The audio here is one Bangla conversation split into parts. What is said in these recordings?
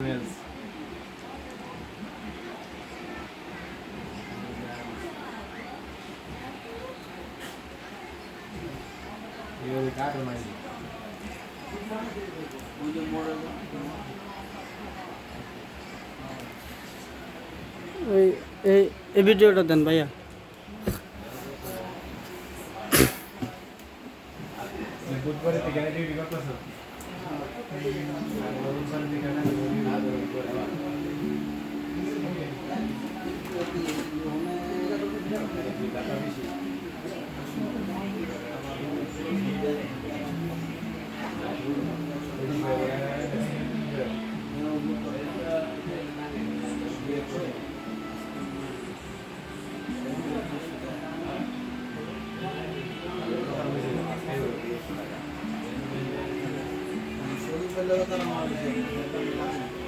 Yes. You'll got a money. Would you more এই এই এই ভিডিওটা দেন ভাইয়া বুধবারে থেকে ডিউটি করতেছ Gracias.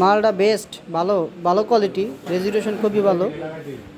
মালটা বেস্ট ভালো ভালো কোয়ালিটি রেজুলেশন খুবই ভালো।